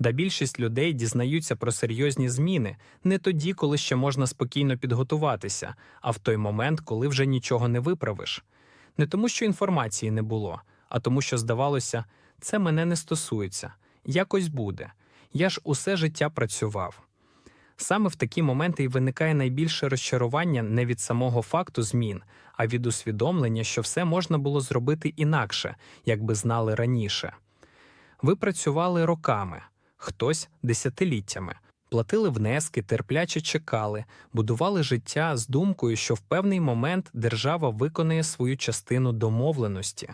Да більшість людей дізнаються про серйозні зміни не тоді, коли ще можна спокійно підготуватися, а в той момент, коли вже нічого не виправиш. Не тому, що інформації не було, а тому, що здавалося, це мене не стосується, якось буде. Я ж усе життя працював. Саме в такі моменти і виникає найбільше розчарування не від самого факту змін, а від усвідомлення, що все можна було зробити інакше, якби знали раніше. Ви працювали роками, хтось десятиліттями, платили внески, терпляче чекали, будували життя з думкою, що в певний момент держава виконає свою частину домовленості.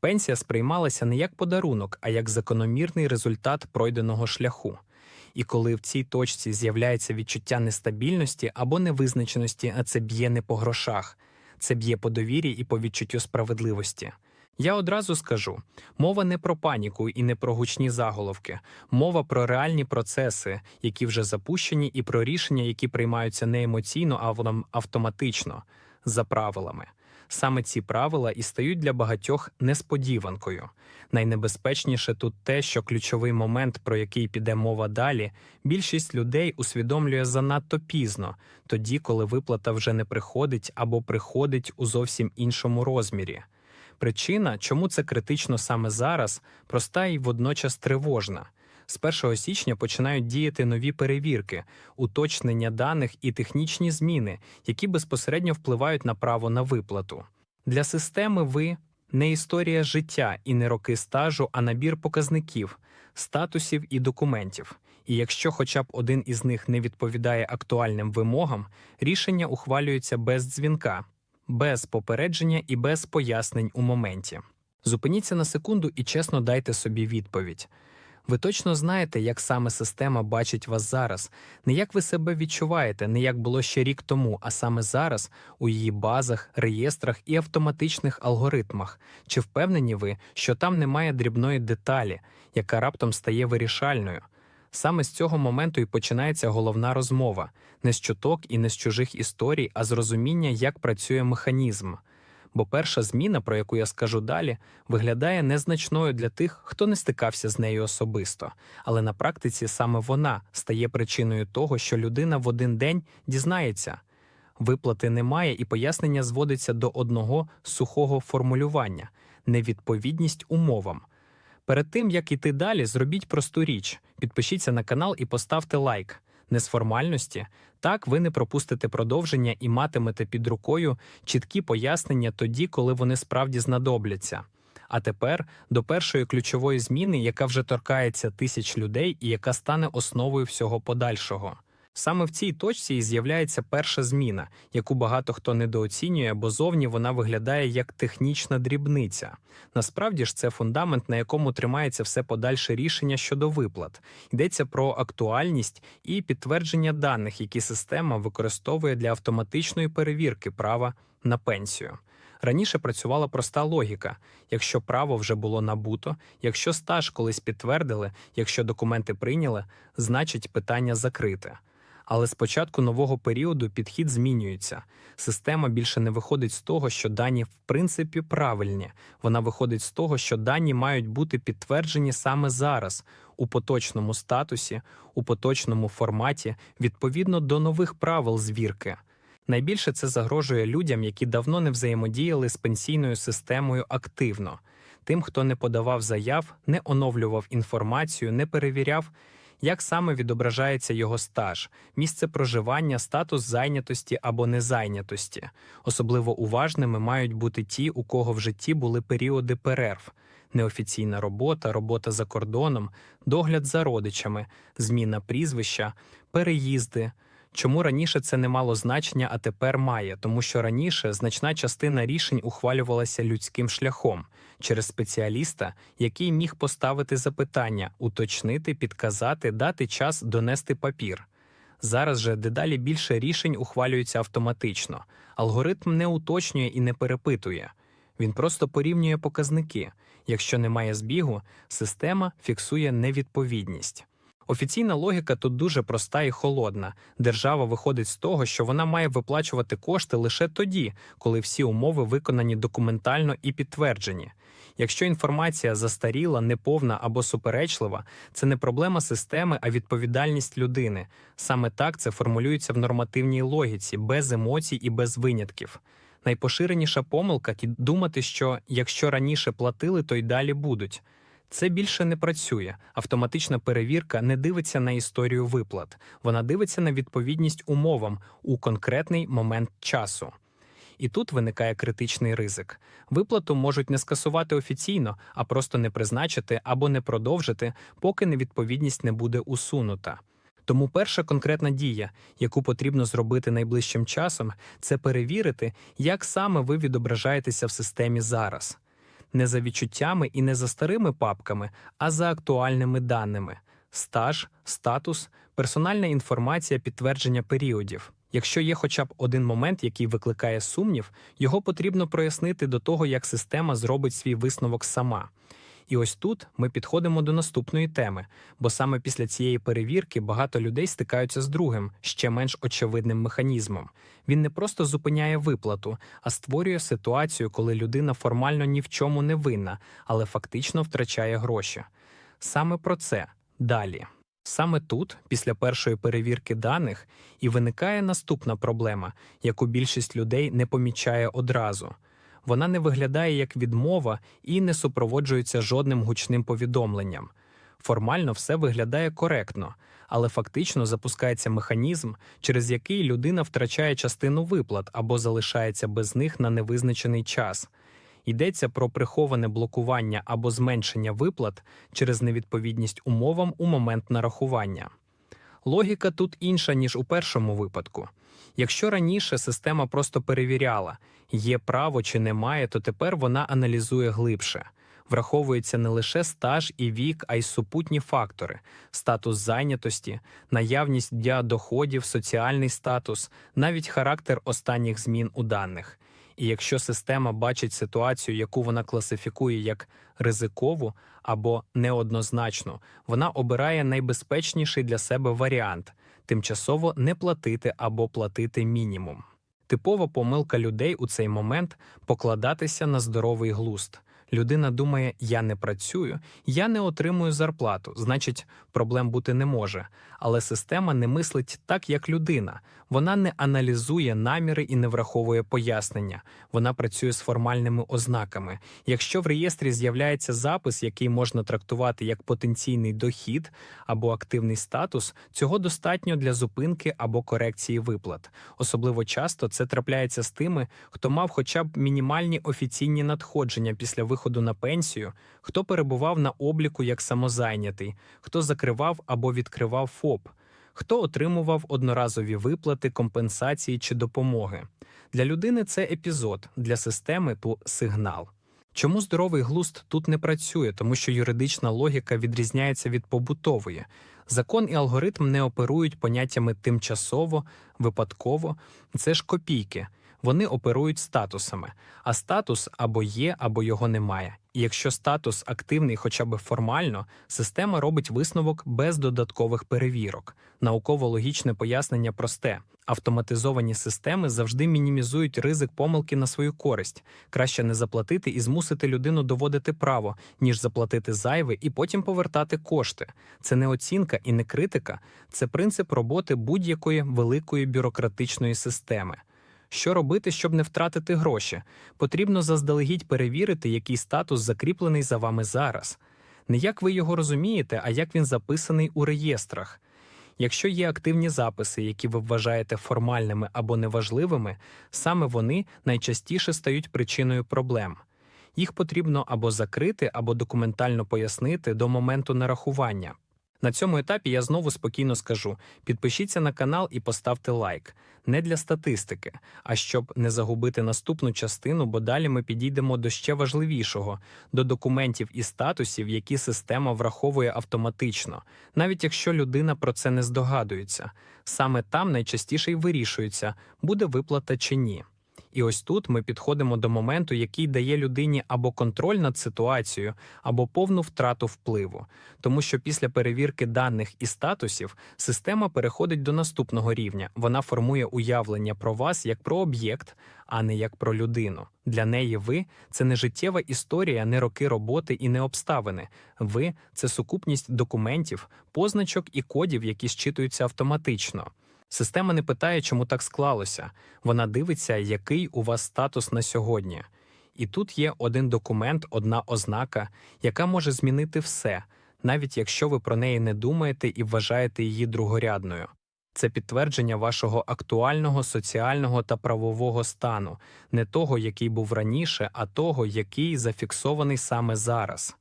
Пенсія сприймалася не як подарунок, а як закономірний результат пройденого шляху. І коли в цій точці з'являється відчуття нестабільності або невизначеності, а це б'є не по грошах, це б'є по довірі і по відчуттю справедливості. Я одразу скажу: мова не про паніку і не про гучні заголовки, мова про реальні процеси, які вже запущені, і про рішення, які приймаються не емоційно, а автоматично, за правилами. Саме ці правила і стають для багатьох несподіванкою. Найнебезпечніше тут те, що ключовий момент, про який піде мова далі, більшість людей усвідомлює занадто пізно, тоді, коли виплата вже не приходить або приходить у зовсім іншому розмірі. Причина, чому це критично саме зараз, проста і водночас тривожна. З 1 січня починають діяти нові перевірки, уточнення даних і технічні зміни, які безпосередньо впливають на право на виплату. Для системи ви не історія життя і не роки стажу, а набір показників, статусів і документів. І якщо хоча б один із них не відповідає актуальним вимогам, рішення ухвалюється без дзвінка, без попередження і без пояснень у моменті. Зупиніться на секунду і чесно дайте собі відповідь. Ви точно знаєте, як саме система бачить вас зараз, не як ви себе відчуваєте, не як було ще рік тому, а саме зараз у її базах, реєстрах і автоматичних алгоритмах. Чи впевнені ви, що там немає дрібної деталі, яка раптом стає вирішальною? Саме з цього моменту і починається головна розмова не з чуток і не з чужих історій, а з розуміння, як працює механізм. Бо перша зміна, про яку я скажу далі, виглядає незначною для тих, хто не стикався з нею особисто, але на практиці саме вона стає причиною того, що людина в один день дізнається. Виплати немає, і пояснення зводиться до одного сухого формулювання невідповідність умовам. Перед тим як іти далі, зробіть просту річ: підпишіться на канал і поставте лайк. Не з формальності, так ви не пропустите продовження і матимете під рукою чіткі пояснення тоді, коли вони справді знадобляться. А тепер до першої ключової зміни, яка вже торкається тисяч людей і яка стане основою всього подальшого. Саме в цій точці і з'являється перша зміна, яку багато хто недооцінює, бо зовні вона виглядає як технічна дрібниця. Насправді ж це фундамент, на якому тримається все подальше рішення щодо виплат. Йдеться про актуальність і підтвердження даних, які система використовує для автоматичної перевірки права на пенсію. Раніше працювала проста логіка: якщо право вже було набуто, якщо стаж колись підтвердили, якщо документи прийняли, значить питання закрите. Але з початку нового періоду підхід змінюється. Система більше не виходить з того, що дані в принципі правильні. Вона виходить з того, що дані мають бути підтверджені саме зараз, у поточному статусі, у поточному форматі, відповідно до нових правил звірки. Найбільше це загрожує людям, які давно не взаємодіяли з пенсійною системою активно, тим, хто не подавав заяв, не оновлював інформацію, не перевіряв, як саме відображається його стаж, місце проживання, статус зайнятості або незайнятості. Особливо уважними мають бути ті, у кого в житті були періоди перерв. Неофіційна робота, робота за кордоном, догляд за родичами, зміна прізвища, переїзди. Чому раніше це не мало значення, а тепер має, тому що раніше значна частина рішень ухвалювалася людським шляхом через спеціаліста, який міг поставити запитання, уточнити, підказати, дати час донести папір. Зараз же дедалі більше рішень ухвалюється автоматично. Алгоритм не уточнює і не перепитує. Він просто порівнює показники. Якщо немає збігу, система фіксує невідповідність. Офіційна логіка тут дуже проста і холодна. Держава виходить з того, що вона має виплачувати кошти лише тоді, коли всі умови виконані документально і підтверджені. Якщо інформація застаріла, неповна або суперечлива, це не проблема системи, а відповідальність людини. Саме так це формулюється в нормативній логіці, без емоцій і без винятків. Найпоширеніша помилка думати, що якщо раніше платили, то й далі будуть. Це більше не працює. Автоматична перевірка не дивиться на історію виплат, вона дивиться на відповідність умовам у конкретний момент часу. І тут виникає критичний ризик. Виплату можуть не скасувати офіційно, а просто не призначити або не продовжити, поки невідповідність не буде усунута. Тому перша конкретна дія, яку потрібно зробити найближчим часом, це перевірити, як саме ви відображаєтеся в системі зараз. Не за відчуттями і не за старими папками, а за актуальними даними: стаж, статус, персональна інформація, підтвердження періодів. Якщо є хоча б один момент, який викликає сумнів, його потрібно прояснити до того, як система зробить свій висновок сама. І ось тут ми підходимо до наступної теми, бо саме після цієї перевірки багато людей стикаються з другим, ще менш очевидним механізмом. Він не просто зупиняє виплату, а створює ситуацію, коли людина формально ні в чому не винна, але фактично втрачає гроші. Саме про це далі. Саме тут, після першої перевірки даних, і виникає наступна проблема, яку більшість людей не помічає одразу. Вона не виглядає як відмова і не супроводжується жодним гучним повідомленням. Формально все виглядає коректно, але фактично запускається механізм, через який людина втрачає частину виплат або залишається без них на невизначений час. Йдеться про приховане блокування або зменшення виплат через невідповідність умовам у момент нарахування. Логіка тут інша, ніж у першому випадку. Якщо раніше система просто перевіряла, є право чи немає, то тепер вона аналізує глибше. Враховується не лише стаж і вік, а й супутні фактори: статус зайнятості, наявність дня доходів, соціальний статус, навіть характер останніх змін у даних. І якщо система бачить ситуацію, яку вона класифікує як ризикову або неоднозначну, вона обирає найбезпечніший для себе варіант тимчасово не платити або платити мінімум. Типова помилка людей у цей момент покладатися на здоровий глуст. Людина думає, я не працюю, я не отримую зарплату, значить, проблем бути не може. Але система не мислить так, як людина. Вона не аналізує наміри і не враховує пояснення. Вона працює з формальними ознаками. Якщо в реєстрі з'являється запис, який можна трактувати як потенційний дохід або активний статус, цього достатньо для зупинки або корекції виплат. Особливо часто це трапляється з тими, хто мав хоча б мінімальні офіційні надходження після виходу на пенсію, хто перебував на обліку як самозайнятий, хто закривав або відкривав ФОП, хто отримував одноразові виплати, компенсації чи допомоги. Для людини це епізод, для системи то сигнал. Чому здоровий глузд тут не працює, тому що юридична логіка відрізняється від побутової. Закон і алгоритм не оперують поняттями тимчасово, випадково, це ж копійки. Вони оперують статусами, а статус або є, або його немає. І якщо статус активний хоча б формально, система робить висновок без додаткових перевірок. Науково-логічне пояснення просте. Автоматизовані системи завжди мінімізують ризик помилки на свою користь. Краще не заплатити і змусити людину доводити право, ніж заплатити зайве і потім повертати кошти. Це не оцінка і не критика, це принцип роботи будь-якої великої бюрократичної системи. Що робити, щоб не втратити гроші? Потрібно заздалегідь перевірити, який статус закріплений за вами зараз. Не як ви його розумієте, а як він записаний у реєстрах. Якщо є активні записи, які ви вважаєте формальними або неважливими, саме вони найчастіше стають причиною проблем. Їх потрібно або закрити, або документально пояснити до моменту нарахування. На цьому етапі я знову спокійно скажу: підпишіться на канал і поставте лайк. Не для статистики, а щоб не загубити наступну частину, бо далі ми підійдемо до ще важливішого до документів і статусів, які система враховує автоматично, навіть якщо людина про це не здогадується. Саме там найчастіше й вирішується, буде виплата чи ні. І ось тут ми підходимо до моменту, який дає людині або контроль над ситуацією, або повну втрату впливу. Тому що після перевірки даних і статусів система переходить до наступного рівня. Вона формує уявлення про вас як про об'єкт, а не як про людину. Для неї ви це не життєва історія, не роки роботи і не обставини. Ви це сукупність документів, позначок і кодів, які зчитуються автоматично. Система не питає, чому так склалося. Вона дивиться, який у вас статус на сьогодні. І тут є один документ, одна ознака, яка може змінити все, навіть якщо ви про неї не думаєте і вважаєте її другорядною. Це підтвердження вашого актуального соціального та правового стану, не того, який був раніше, а того, який зафіксований саме зараз.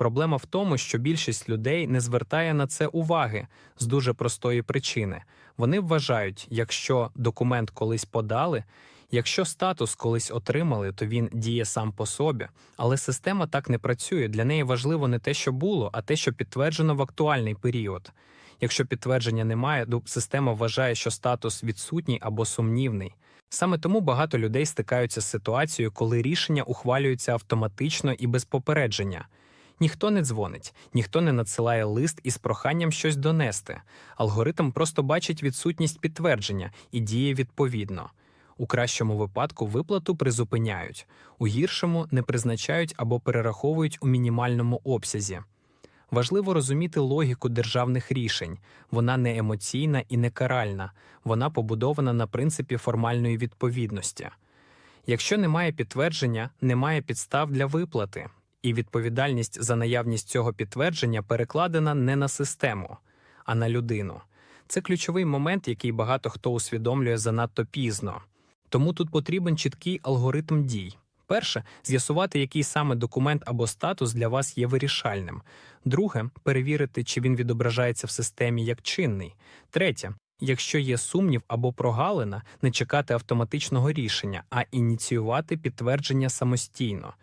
Проблема в тому, що більшість людей не звертає на це уваги з дуже простої причини. Вони вважають, якщо документ колись подали, якщо статус колись отримали, то він діє сам по собі. Але система так не працює. Для неї важливо не те, що було, а те, що підтверджено в актуальний період. Якщо підтвердження немає, то система вважає, що статус відсутній або сумнівний. Саме тому багато людей стикаються з ситуацією, коли рішення ухвалюються автоматично і без попередження. Ніхто не дзвонить, ніхто не надсилає лист із проханням щось донести. Алгоритм просто бачить відсутність підтвердження і діє відповідно. У кращому випадку виплату призупиняють, у гіршому не призначають або перераховують у мінімальному обсязі. Важливо розуміти логіку державних рішень. Вона не емоційна і не каральна, вона побудована на принципі формальної відповідності. Якщо немає підтвердження, немає підстав для виплати, і відповідальність за наявність цього підтвердження перекладена не на систему, а на людину. Це ключовий момент, який багато хто усвідомлює занадто пізно. Тому тут потрібен чіткий алгоритм дій. Перше, з'ясувати, який саме документ або статус для вас є вирішальним. Друге, перевірити, чи він відображається в системі як чинний. Третє, якщо є сумнів або прогалина, не чекати автоматичного рішення, а ініціювати підтвердження самостійно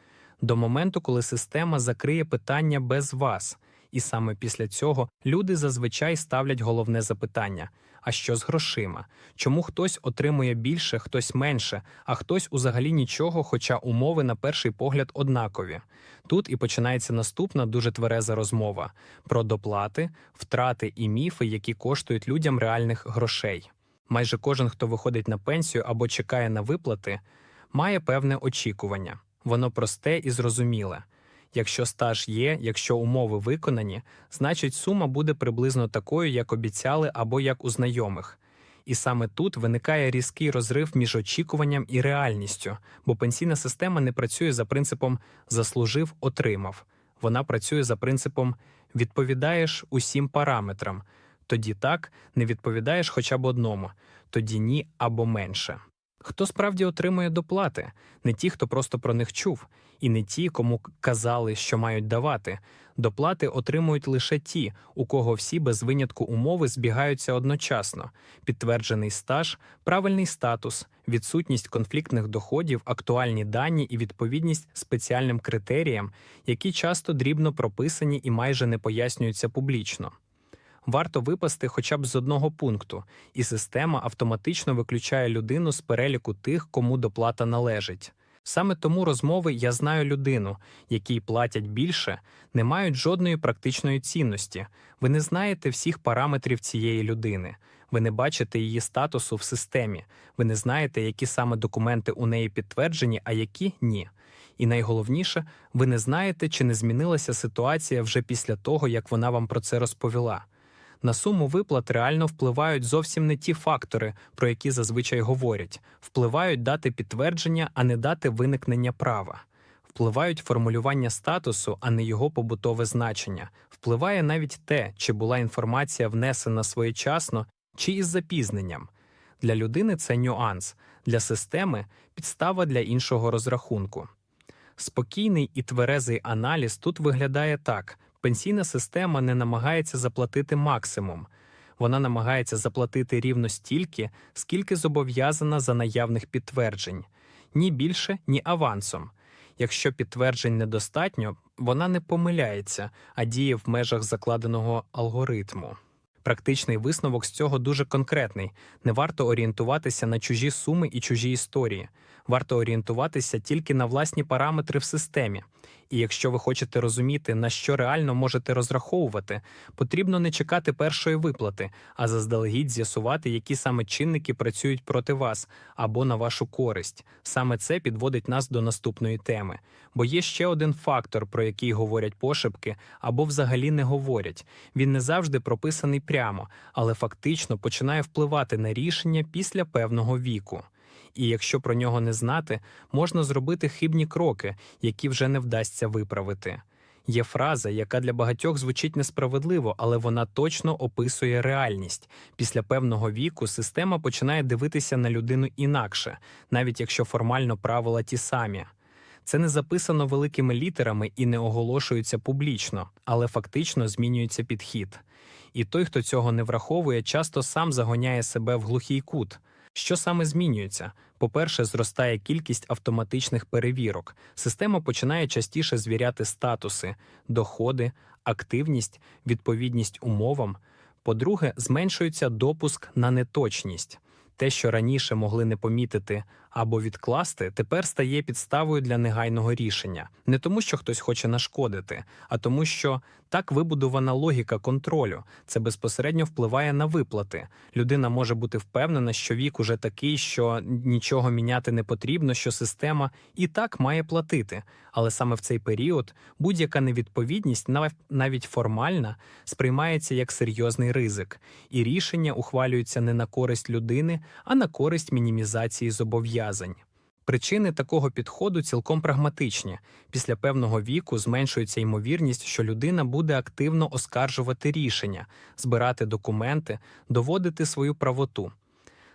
до моменту, коли система закриє питання без вас. І саме після цього люди зазвичай ставлять головне запитання: а що з грошима? Чому хтось отримує більше, хтось менше, а хтось узагалі нічого, хоча умови на перший погляд однакові. Тут і починається наступна дуже твереза розмова про доплати, втрати і міфи, які коштують людям реальних грошей. Майже кожен, хто виходить на пенсію або чекає на виплати, має певне очікування. Воно просте і зрозуміле. Якщо стаж є, якщо умови виконані, значить сума буде приблизно такою, як обіцяли або як у знайомих. І саме тут виникає різкий розрив між очікуванням і реальністю, бо пенсійна система не працює за принципом заслужив, отримав. Вона працює за принципом відповідаєш усім параметрам. Тоді так, не відповідаєш хоча б одному, тоді ні або менше. Хто справді отримує доплати? Не ті, хто просто про них чув, і не ті, кому казали, що мають давати. Доплати отримують лише ті, у кого всі без винятку умови збігаються одночасно: підтверджений стаж, правильний статус, відсутність конфліктних доходів, актуальні дані і відповідність спеціальним критеріям, які часто дрібно прописані і майже не пояснюються публічно варто випасти хоча б з одного пункту, і система автоматично виключає людину з переліку тих, кому доплата належить. Саме тому розмови Я знаю людину, якій платять більше, не мають жодної практичної цінності. Ви не знаєте всіх параметрів цієї людини, ви не бачите її статусу в системі, ви не знаєте, які саме документи у неї підтверджені, а які ні. І найголовніше, ви не знаєте, чи не змінилася ситуація вже після того, як вона вам про це розповіла. На суму виплат реально впливають зовсім не ті фактори, про які зазвичай говорять, впливають дати підтвердження, а не дати виникнення права. Впливають формулювання статусу, а не його побутове значення. Впливає навіть те, чи була інформація внесена своєчасно, чи із запізненням. Для людини це нюанс, для системи підстава для іншого розрахунку. Спокійний і тверезий аналіз тут виглядає так: пенсійна система не намагається заплатити максимум, вона намагається заплатити рівно стільки, скільки зобов'язана за наявних підтверджень, ні більше, ні авансом. Якщо підтверджень недостатньо, вона не помиляється, а діє в межах закладеного алгоритму. Практичний висновок з цього дуже конкретний. Не варто орієнтуватися на чужі суми і чужі історії. Варто орієнтуватися тільки на власні параметри в системі. І якщо ви хочете розуміти, на що реально можете розраховувати, потрібно не чекати першої виплати, а заздалегідь з'ясувати, які саме чинники працюють проти вас або на вашу користь. Саме це підводить нас до наступної теми. Бо є ще один фактор, про який говорять пошепки або взагалі не говорять. Він не завжди прописаний прямо, але фактично починає впливати на рішення після певного віку. І якщо про нього не знати, можна зробити хибні кроки, які вже не вдасться виправити. Є фраза, яка для багатьох звучить несправедливо, але вона точно описує реальність. Після певного віку система починає дивитися на людину інакше, навіть якщо формально правила ті самі. Це не записано великими літерами і не оголошується публічно, але фактично змінюється підхід. І той, хто цього не враховує, часто сам загоняє себе в глухий кут. Що саме змінюється? По-перше, зростає кількість автоматичних перевірок. Система починає частіше звіряти статуси, доходи, активність, відповідність умовам. По-друге, зменшується допуск на неточність. Те, що раніше могли не помітити або відкласти, тепер стає підставою для негайного рішення. Не тому, що хтось хоче нашкодити, а тому, що так вибудована логіка контролю. Це безпосередньо впливає на виплати. Людина може бути впевнена, що вік уже такий, що нічого міняти не потрібно, що система і так має платити. Але саме в цей період будь-яка невідповідність, нав- навіть формальна, сприймається як серйозний ризик, і рішення ухвалюються не на користь людини, а на користь мінімізації зобов'язань. Причини такого підходу цілком прагматичні. Після певного віку зменшується ймовірність, що людина буде активно оскаржувати рішення, збирати документи, доводити свою правоту.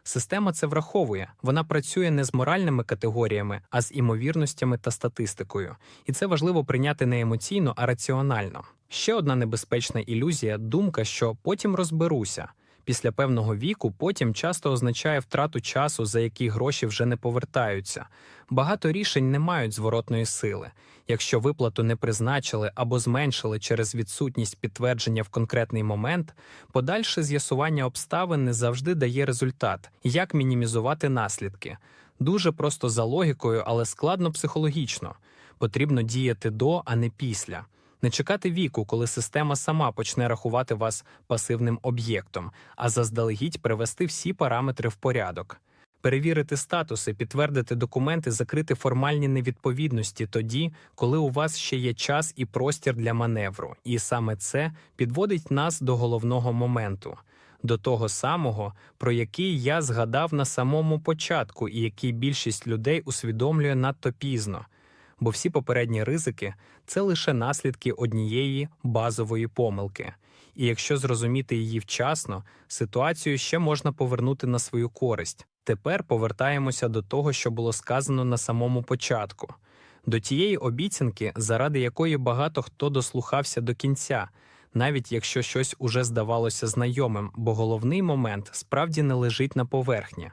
Система це враховує. Вона працює не з моральними категоріями, а з імовірностями та статистикою. І це важливо прийняти не емоційно, а раціонально. Ще одна небезпечна ілюзія думка, що потім розберуся. Після певного віку потім часто означає втрату часу, за які гроші вже не повертаються. Багато рішень не мають зворотної сили. Якщо виплату не призначили або зменшили через відсутність підтвердження в конкретний момент, подальше з'ясування обставин не завжди дає результат. Як мінімізувати наслідки? Дуже просто за логікою, але складно психологічно. Потрібно діяти до, а не після. Не чекати віку, коли система сама почне рахувати вас пасивним об'єктом, а заздалегідь привести всі параметри в порядок. Перевірити статуси, підтвердити документи, закрити формальні невідповідності тоді, коли у вас ще є час і простір для маневру. І саме це підводить нас до головного моменту, до того самого, про який я згадав на самому початку, і який більшість людей усвідомлює надто пізно бо всі попередні ризики це лише наслідки однієї базової помилки. І якщо зрозуміти її вчасно, ситуацію ще можна повернути на свою користь. Тепер повертаємося до того, що було сказано на самому початку, до тієї обіцянки, заради якої багато хто дослухався до кінця, навіть якщо щось уже здавалося знайомим, бо головний момент справді не лежить на поверхні.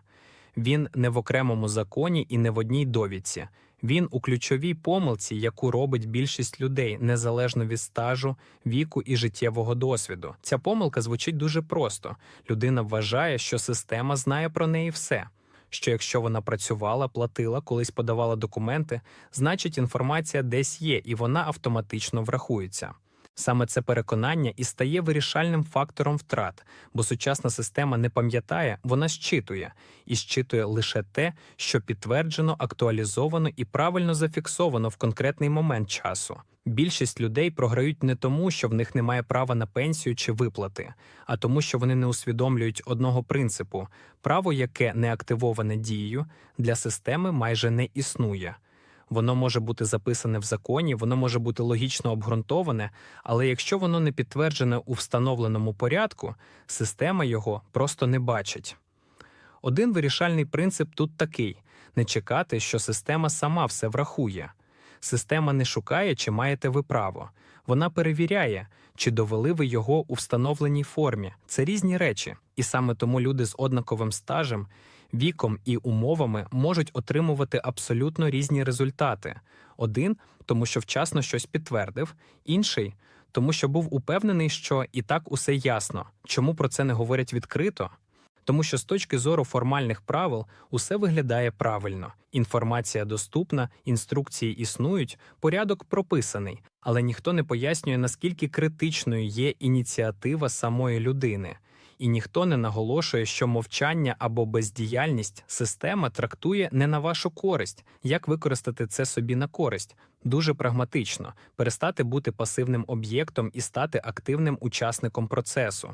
Він не в окремому законі і не в одній довідці. Він у ключовій помилці, яку робить більшість людей незалежно від стажу, віку і життєвого досвіду. Ця помилка звучить дуже просто. Людина вважає, що система знає про неї все. Що якщо вона працювала, платила, колись подавала документи, значить інформація десь є, і вона автоматично врахується. Саме це переконання і стає вирішальним фактором втрат, бо сучасна система не пам'ятає, вона щитує і щитує лише те, що підтверджено, актуалізовано і правильно зафіксовано в конкретний момент часу. Більшість людей програють не тому, що в них немає права на пенсію чи виплати, а тому, що вони не усвідомлюють одного принципу: право, яке не активоване дією, для системи майже не існує. Воно може бути записане в законі, воно може бути логічно обґрунтоване, але якщо воно не підтверджене у встановленому порядку, система його просто не бачить. Один вирішальний принцип тут такий: не чекати, що система сама все врахує. Система не шукає, чи маєте ви право. Вона перевіряє, чи довели ви його у встановленій формі. Це різні речі, і саме тому люди з однаковим стажем, віком і умовами можуть отримувати абсолютно різні результати. Один тому, що вчасно щось підтвердив, інший тому що був упевнений, що і так усе ясно. Чому про це не говорять відкрито? Тому що з точки зору формальних правил усе виглядає правильно. Інформація доступна, інструкції існують, порядок прописаний, але ніхто не пояснює, наскільки критичною є ініціатива самої людини. І ніхто не наголошує, що мовчання або бездіяльність система трактує не на вашу користь, як використати це собі на користь. Дуже прагматично. Перестати бути пасивним об'єктом і стати активним учасником процесу,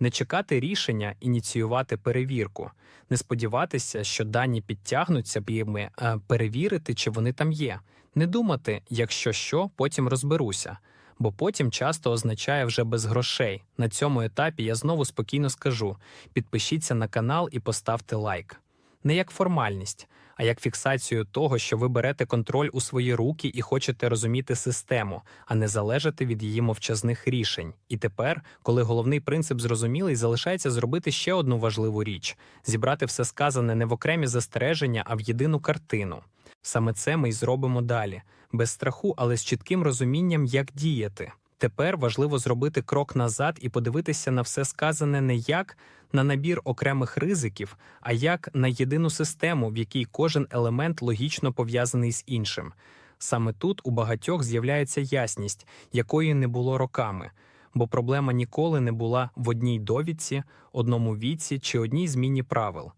не чекати рішення, ініціювати перевірку, не сподіватися, що дані підтягнуться б'ями, а перевірити, чи вони там є, не думати, якщо що, потім розберуся бо потім часто означає вже без грошей. На цьому етапі я знову спокійно скажу: підпишіться на канал і поставте лайк. Не як формальність, а як фіксацію того, що ви берете контроль у свої руки і хочете розуміти систему, а не залежати від її мовчазних рішень. І тепер, коли головний принцип зрозумілий, залишається зробити ще одну важливу річ зібрати все сказане не в окремі застереження, а в єдину картину. Саме це ми й зробимо далі, без страху, але з чітким розумінням, як діяти. Тепер важливо зробити крок назад і подивитися на все сказане не як на набір окремих ризиків, а як на єдину систему, в якій кожен елемент логічно пов'язаний з іншим. Саме тут у багатьох з'являється ясність, якої не було роками, бо проблема ніколи не була в одній довідці, одному віці чи одній зміні правил.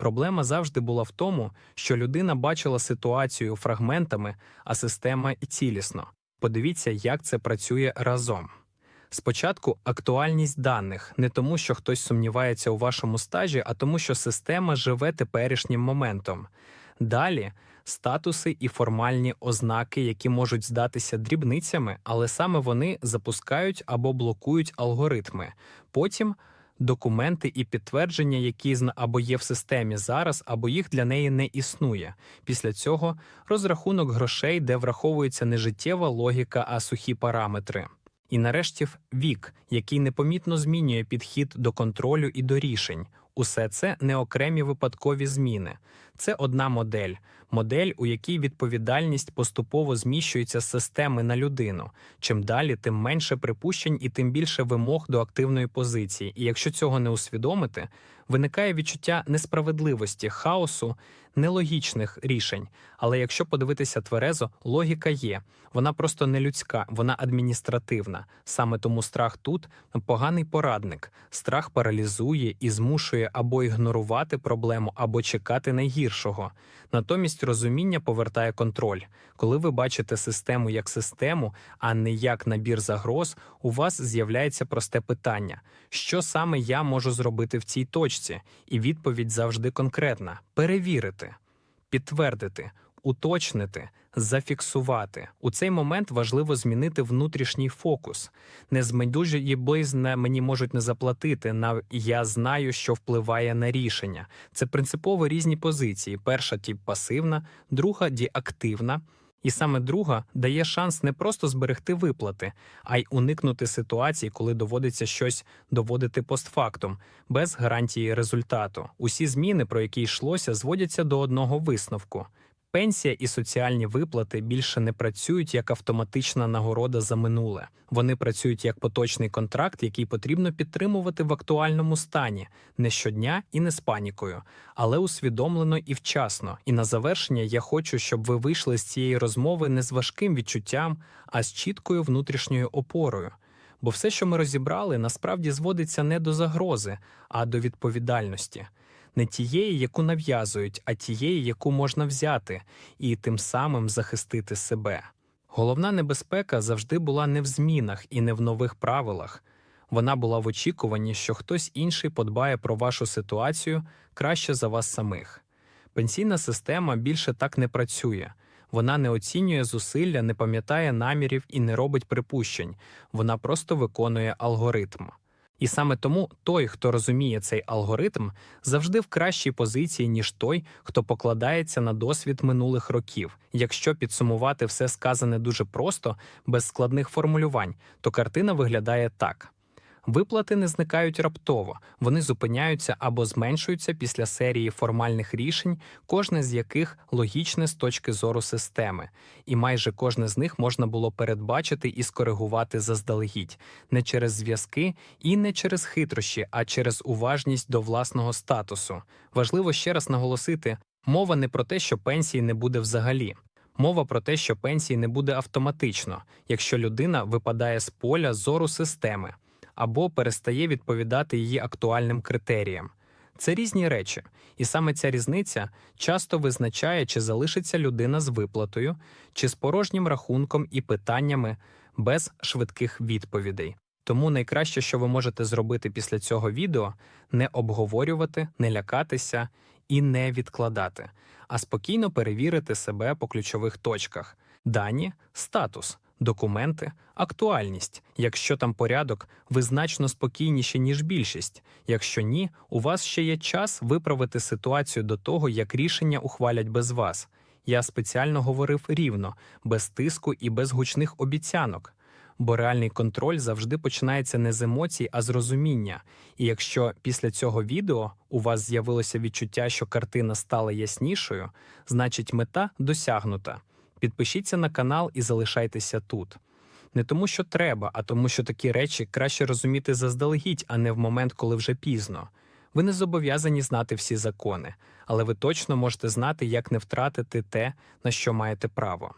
Проблема завжди була в тому, що людина бачила ситуацію фрагментами, а система і цілісно. Подивіться, як це працює разом. Спочатку актуальність даних не тому, що хтось сумнівається у вашому стажі, а тому, що система живе теперішнім моментом. Далі статуси і формальні ознаки, які можуть здатися дрібницями, але саме вони запускають або блокують алгоритми. Потім документи і підтвердження, які або є в системі зараз, або їх для неї не існує. Після цього розрахунок грошей, де враховується не життєва логіка, а сухі параметри. І нарешті вік, який непомітно змінює підхід до контролю і до рішень. Усе це не окремі випадкові зміни. Це одна модель, модель, у якій відповідальність поступово зміщується з системи на людину. Чим далі, тим менше припущень і тим більше вимог до активної позиції. І якщо цього не усвідомити, виникає відчуття несправедливості, хаосу, нелогічних рішень. Але якщо подивитися тверезо, логіка є. Вона просто не людська, вона адміністративна. Саме тому страх тут поганий порадник. Страх паралізує і змушує або ігнорувати проблему, або чекати найгіршого. Натомість розуміння повертає контроль. Коли ви бачите систему як систему, а не як набір загроз, у вас з'являється просте питання: що саме я можу зробити в цій точці? І відповідь завжди конкретна: перевірити, підтвердити, уточнити, зафіксувати. У цей момент важливо змінити внутрішній фокус. Не змайдужі близне мені можуть не заплатити. На я знаю, що впливає на рішення. Це принципово різні позиції. Перша тип пасивна, друга діактивна. І саме друга дає шанс не просто зберегти виплати, а й уникнути ситуації, коли доводиться щось доводити постфактум, без гарантії результату. Усі зміни, про які йшлося, зводяться до одного висновку. Пенсія і соціальні виплати більше не працюють як автоматична нагорода за минуле. Вони працюють як поточний контракт, який потрібно підтримувати в актуальному стані, не щодня і не з панікою, але усвідомлено і вчасно. І на завершення я хочу, щоб ви вийшли з цієї розмови не з важким відчуттям, а з чіткою внутрішньою опорою. Бо все, що ми розібрали, насправді зводиться не до загрози, а до відповідальності не тієї, яку нав'язують, а тієї, яку можна взяти, і тим самим захистити себе. Головна небезпека завжди була не в змінах і не в нових правилах. Вона була в очікуванні, що хтось інший подбає про вашу ситуацію краще за вас самих. Пенсійна система більше так не працює. Вона не оцінює зусилля, не пам'ятає намірів і не робить припущень. Вона просто виконує алгоритм. І саме тому той, хто розуміє цей алгоритм, завжди в кращій позиції, ніж той, хто покладається на досвід минулих років. Якщо підсумувати все сказане дуже просто, без складних формулювань, то картина виглядає так. Виплати не зникають раптово, вони зупиняються або зменшуються після серії формальних рішень, кожне з яких логічне з точки зору системи, і майже кожне з них можна було передбачити і скоригувати заздалегідь, не через зв'язки і не через хитрощі, а через уважність до власного статусу. Важливо ще раз наголосити: мова не про те, що пенсії не буде взагалі. Мова про те, що пенсії не буде автоматично, якщо людина випадає з поля зору системи або перестає відповідати її актуальним критеріям. Це різні речі, і саме ця різниця часто визначає, чи залишиться людина з виплатою, чи з порожнім рахунком і питаннями без швидких відповідей. Тому найкраще, що ви можете зробити після цього відео, не обговорювати, не лякатися і не відкладати, а спокійно перевірити себе по ключових точках: дані, статус, документи, актуальність. Якщо там порядок, ви значно спокійніші, ніж більшість. Якщо ні, у вас ще є час виправити ситуацію до того, як рішення ухвалять без вас. Я спеціально говорив рівно, без тиску і без гучних обіцянок. Бо реальний контроль завжди починається не з емоцій, а з розуміння. І якщо після цього відео у вас з'явилося відчуття, що картина стала яснішою, значить мета досягнута. Підпишіться на канал і залишайтеся тут. Не тому, що треба, а тому, що такі речі краще розуміти заздалегідь, а не в момент, коли вже пізно. Ви не зобов'язані знати всі закони, але ви точно можете знати, як не втратити те, на що маєте право.